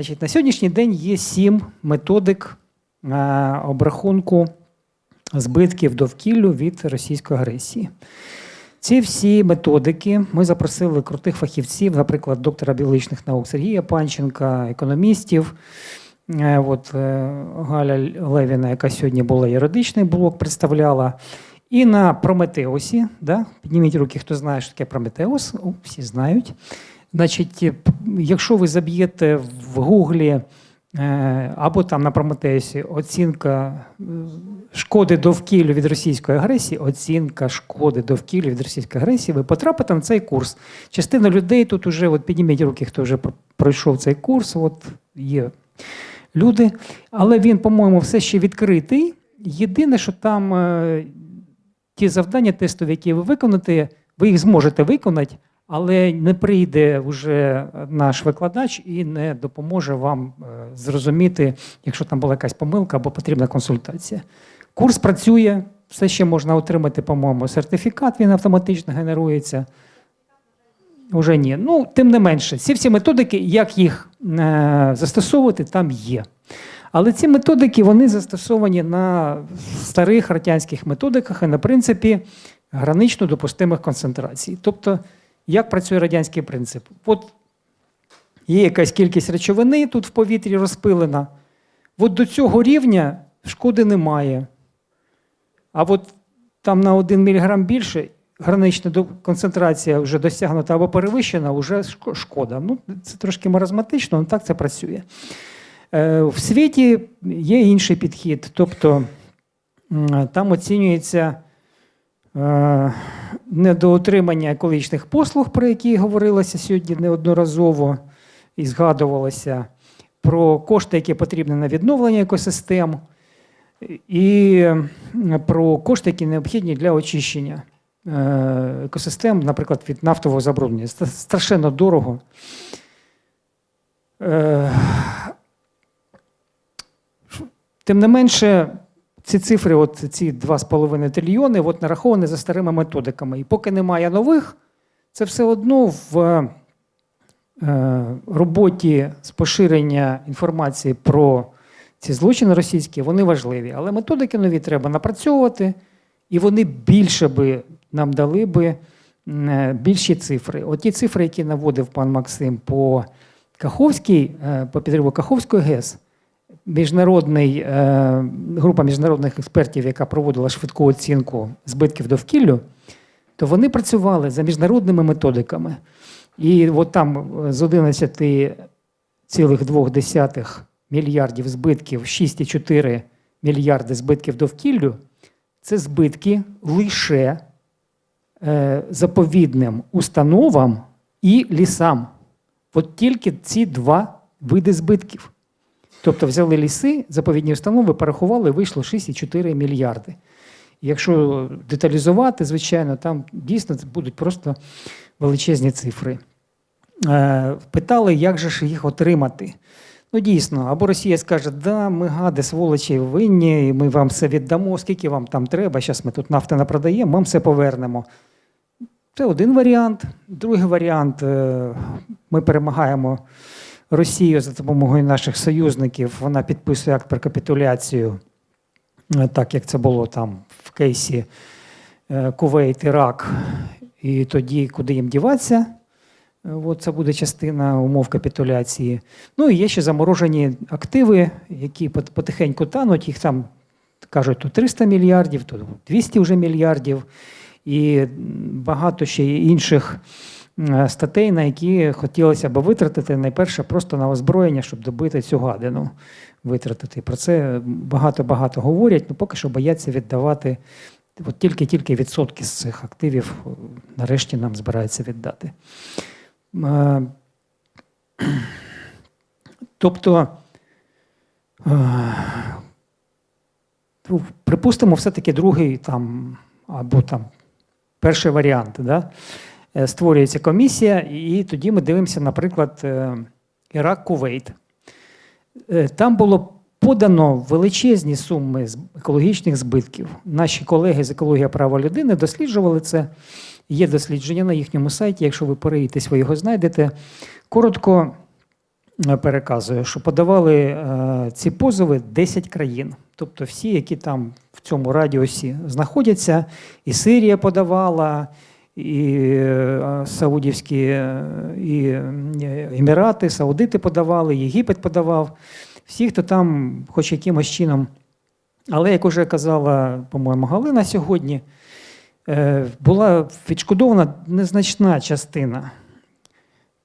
Значить, на сьогоднішній день є сім методик е, обрахунку збитків довкіллю від російської агресії. Ці всі методики ми запросили крутих фахівців, наприклад, доктора біологічних наук Сергія Панченка, економістів. Е, От е, Галя Левіна, яка сьогодні була юридичний блок, представляла. І на Прометеусі, да? підніміть руки, хто знає, що таке Прометеус, О, всі знають. Значить, е, якщо ви заб'єте в Гуглі е, або там на Прометеусі оцінка е, шкоди довкіллю від російської агресії, оцінка шкоди довкіллю від російської агресії, ви потрапите на цей курс. Частина людей тут уже, от підніміть руки, хто вже пройшов цей курс, от є люди. Але він, по-моєму, все ще відкритий. Єдине, що там ті завдання тестові, які ви виконаєте, ви їх зможете виконати, але не прийде вже наш викладач і не допоможе вам е, зрозуміти, якщо там була якась помилка або потрібна консультація. Курс працює, все ще можна отримати, по-моєму, сертифікат, він автоматично генерується. Уже ні. Ну, тим не менше, ці всі методики, як їх е, застосовувати, там є. Але ці методики вони застосовані на старих радянських методиках і на принципі гранично допустимих концентрацій. Тобто, як працює радянський принцип? От є якась кількість речовини тут в повітрі розпилена. От до цього рівня шкоди немає. А от там на 1 мг більше гранична концентрація вже досягнута або перевищена, вже шкода. Ну, це трошки маразматично, але так це працює. Е, В світі є інший підхід, тобто там оцінюється недоотримання екологічних послуг, про які говорилося сьогодні неодноразово і згадувалося, про кошти, які потрібні на відновлення екосистем, і про кошти, які необхідні для очищення е, екосистем, наприклад, від нафтового забруднення. Страшенно дорого. Е, Тим не менше, ці цифри, от ці 2,5 трильйони, от нараховані за старими методиками. І поки немає нових, це все одно в е, роботі з поширення інформації про ці злочини російські, вони важливі. Але методики нові треба напрацьовувати, і вони більше би нам дали би е, більші цифри. От ті цифри, які наводив пан Максим по Каховській, е, по підриву Каховської ГЕС, міжнародний, е, група міжнародних експертів, яка проводила швидку оцінку збитків довкіллю, то вони працювали за міжнародними методиками. І от там е, з 11,2 мільярдів збитків, 6,4 мільярди збитків довкіллю це збитки лише е, заповідним установам і лісам. От тільки ці два види збитків. Тобто взяли ліси, заповідні установи, порахували, вийшло 6,4 мільярди. Якщо деталізувати, звичайно, там дійсно це будуть просто величезні цифри. Е, Питали, як же ж їх отримати. Ну, дійсно, або Росія скаже, да, ми гади, сволочі винні, і ми вам все віддамо, скільки вам там треба, зараз ми тут нафти напродаємо, ми все повернемо. Це один варіант. Другий варіант е, ми перемагаємо Росію за допомогою наших союзників. Вона підписує акт про капітуляцію, е, так як це було там в кейсі е, Кувейт, Ірак. І тоді, куди їм діватися, е, от це буде частина умов капітуляції. Ну і є ще заморожені активи, які потихеньку тануть, їх там кажуть, то 300 мільярдів, то 200 вже мільярдів, і багато ще інших статей, на які хотілося б витратити найперше просто на озброєння, щоб добити цю гадину. Витратити. Про це багато-багато говорять, але поки що бояться віддавати. От тільки-тільки відсотки з цих активів е, нарешті нам збираються віддати. Е, Тобто, е, ну, припустимо, все-таки другий там, або там перший варіант. Да? Е, Створюється комісія, і тоді ми дивимося, наприклад, е, Ірак Кувейт. Е, Там було подано величезні суми з- екологічних збитків. Наші колеги з екологія права людини досліджували це. Є дослідження на їхньому сайті. Якщо ви переїдетесь, ви його знайдете. Коротко, переказую, що подавали ці позови 10 країн. Тобто всі, які там в цьому радіусі знаходяться, і Сирія подавала, і е, Саудівські, е, і е, Емірати, Саудити подавали, Єгипет подавав. Всі, хто там, хоч якимось чином. Але, як уже казала, по-моєму, Галина сьогодні, була відшкодована незначна частина,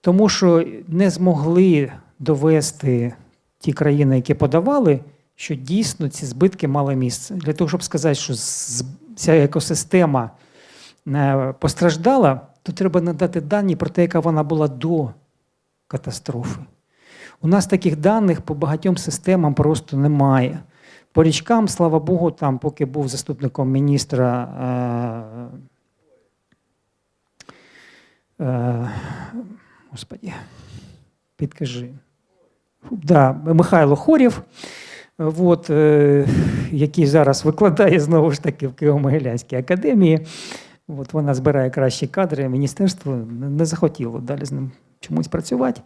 тому що не змогли довести ті країни, які подавали, що дійсно ці збитки мали місце. Для того, щоб сказати, що ця екосистема постраждала, то треба надати дані про те, яка вона була до катастрофи. У нас таких даних по багатьом системам просто немає. По річкам, слава Богу, там, поки був заступником міністра. Е, е, господі, підкажи. Да, Михайло Хорів, от, е, який зараз викладає знову ж таки в Києво-Могилянській академії. От вона збирає кращі кадри. Міністерство не захотіло далі з ним чомусь працювати.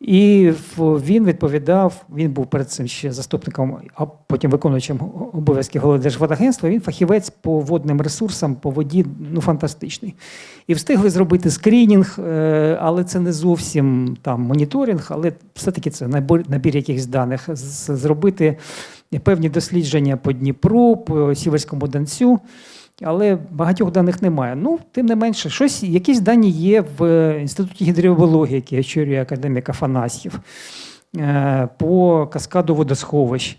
І він відповідав, він був перед цим ще заступником, а потім виконуючим обов'язки голови Держводагентства. Він фахівець по водним ресурсам, по воді, ну фантастичний. І встигли зробити скринінг, е, але це не зовсім там моніторинг, але все-таки це набір, набір якихось даних. Зробити певні дослідження по Дніпру, по Сіверському Донцю. Але багатьох даних немає. Ну, тим не менше, щось, якісь дані є в Інституті гідріобології, який очолює академік Афанасьєв, е, по каскаду водосховищ.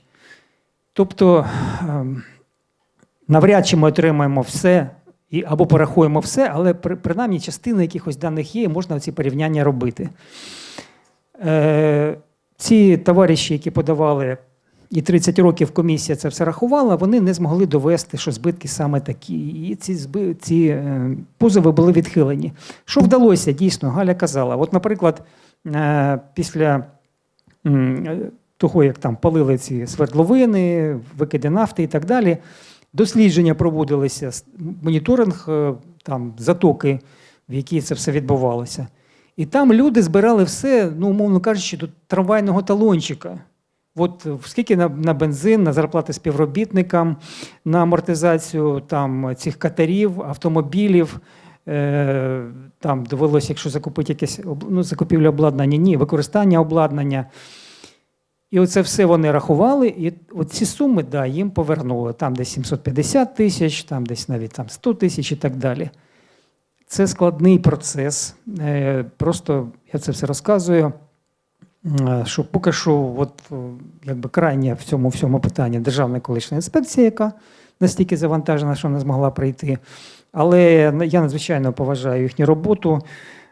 Тобто, ем, навряд чи ми отримаємо все або порахуємо все, але при- принаймні частина якихось даних є, і можна ці порівняння робити. Е, Ці товариші, які подавали і 30 років комісія це все рахувала, вони не змогли довести, що збитки саме такі. І ці, ці е, позови були відхилені. Що вдалося, дійсно, Галя казала. От, наприклад, е, після того, як там палили ці свердловини, викиди нафти і так далі, дослідження проводилися, моніторинг е, там, затоки, в якій це все відбувалося. І там люди збирали все, ну, умовно кажучи, до трамвайного талончика. От е, скільки на, на бензин, на зарплати співробітникам, на амортизацію там, цих катерів, автомобілів. Е, там довелося, якщо закупити якесь ну, закупівля обладнання, ні, використання обладнання. І оце все вони рахували, і ці суми да, їм повернули. Там десь 750 тисяч, там десь навіть там 100 тисяч і так далі. Це складний процес. Е, Просто я це все розказую. Е, Що поки що, от, якби крайня в цьому всьому питанні Державна екологічна інспекція, яка настільки завантажена, що не змогла прийти. Але я надзвичайно поважаю їхню роботу,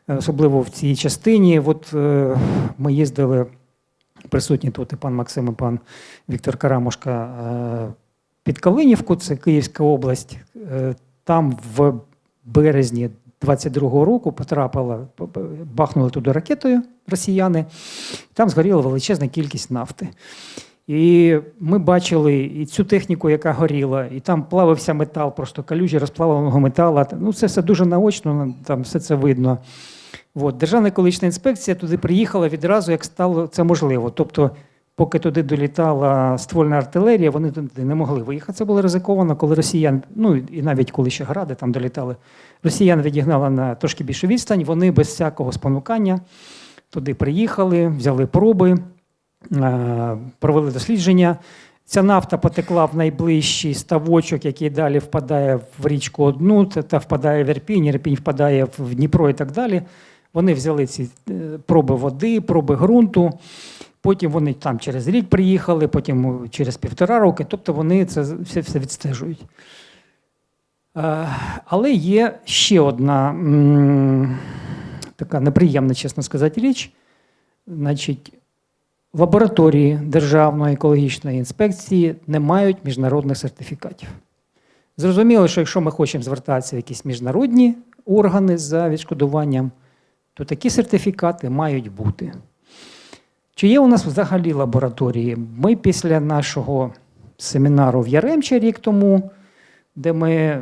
е, особливо в цій частині. От е, ми їздили присутні тут і пан Максим, і пан Віктор Карамушка е, під Калинівку, це Київська область. Е, Там в березні 22-го року потрапила, бахнули туди ракетою росіяни. Там згоріла величезна кількість нафти. І ми бачили і цю техніку, яка горіла, і там плавився метал, просто калюжі розплавленого металу. Ну, це все дуже наочно, там все це видно. От. Державна екологічна інспекція туди приїхала відразу, як стало це можливо. Тобто, поки туди долітала ствольна артилерія, вони туди не могли виїхати. Це було ризиковано, коли росіян, ну і навіть коли ще гради там долітали, росіян відігнали на трошки більшу відстань, вони без всякого спонукання туди приїхали, взяли проби, е, провели дослідження. Ця нафта потекла в найближчий ставочок, який далі впадає в річку одну, та впадає в Ірпінь, Ірпінь впадає в Дніпро і так далі. Вони взяли ці е, проби води, проби ґрунту. Потім вони там через рік приїхали, потім через півтора роки. Тобто вони це все, все відстежують. Е, Але є ще одна така неприємна, чесно сказати, річ. Значить, лабораторії Державної екологічної інспекції не мають міжнародних сертифікатів. Зрозуміло, що якщо ми хочемо звертатися в якісь міжнародні органи за відшкодуванням, то такі сертифікати мають бути. Чи є у нас взагалі лабораторії? Ми після нашого семінару в Яремче рік тому, де ми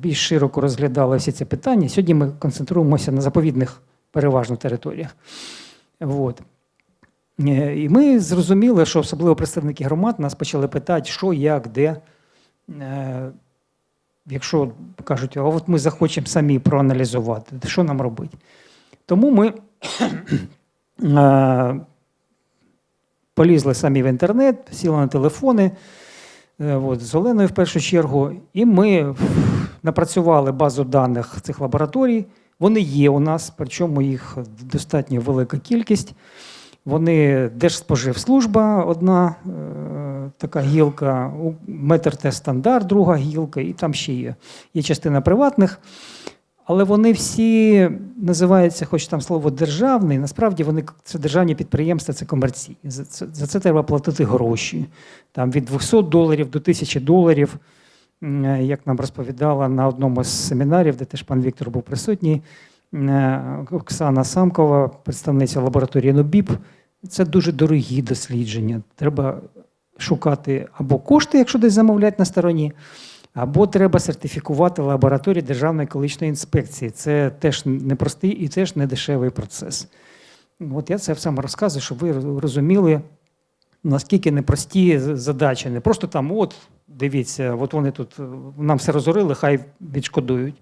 більш широко розглядали всі ці питання, сьогодні ми концентруємося на заповідних переважно територіях. От. Е, І ми зрозуміли, що особливо представники громад нас почали питати, що, як, де. Е, Якщо кажуть, а от ми захочемо самі проаналізувати, що нам робити? Тому ми полізли самі в інтернет, сіли на телефони, е, от, з Оленою в першу чергу, і ми напрацювали базу даних цих лабораторій. Вони є у нас, причому їх достатньо велика кількість. Вони Держспоживслужба, одна е, така гілка, метр стандарт, друга гілка, і там ще є. Є частина приватних. Але вони всі називаються, хоч там слово державний, насправді вони це державні підприємства, це комерційні. За це, за це треба платити гроші. Там від 200 доларів до 1000 доларів. Е, Як нам розповідала на одному з семінарів, де теж пан Віктор був присутній, е, Оксана Самкова, представниця лабораторії НОБІП. Це дуже дорогі дослідження. Треба шукати або кошти, якщо десь замовляти на стороні, або треба сертифікувати лабораторії Державної екологічної інспекції. Це теж непростий і теж не дешевий процес. От я це все розказую, щоб ви розуміли, наскільки непрості задачі. Не просто там, от, дивіться, от вони тут нам все розорили, хай відшкодують.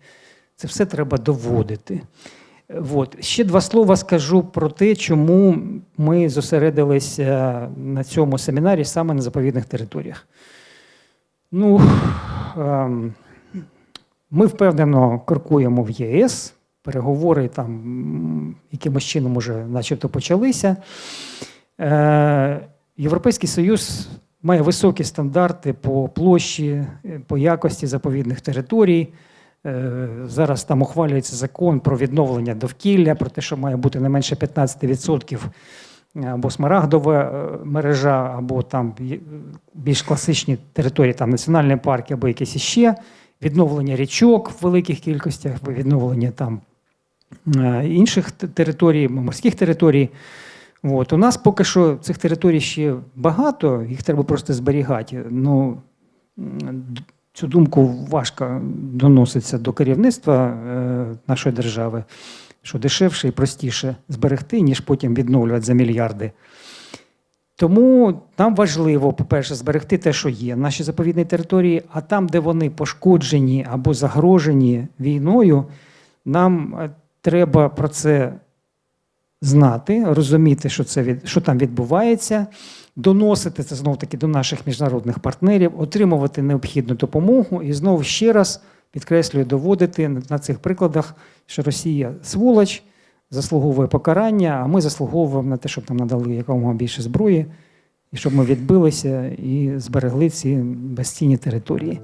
Це все треба доводити. От. Ще два слова скажу про те, чому ми зосередилися на цьому семінарі саме на заповідних територіях. Ну, ми впевнено крокуємо в ЄС. Переговори там якимось чином уже начебто почалися. Е, Європейський Союз має високі стандарти по площі, е, по якості заповідних територій. Е, Зараз там ухвалюється закон про відновлення довкілля, про те, що має бути не менше 15% або смарагдова е, мережа, або там більш класичні території, там національні парки, або якісь іще, відновлення річок в великих кількостях, відновлення там е, інших територій, морських територій. От. У нас поки що цих територій ще багато, їх треба просто зберігати. Ну, цю думку важко доноситься до керівництва е, нашої держави, що дешевше і простіше зберегти, ніж потім відновлювати за мільярди. Тому нам важливо, по-перше, зберегти те, що є, наші заповідні території, а там, де вони пошкоджені або загрожені війною, нам е, треба про це знати, розуміти, що, це що там відбувається, доносити це знов таки до наших міжнародних партнерів, отримувати необхідну допомогу і знову ще раз підкреслюю, доводити на цих прикладах, що Росія сволоч, заслуговує покарання, а ми заслуговуємо на те, щоб нам надали якомога більше зброї, і щоб ми відбилися і зберегли ці безцінні території.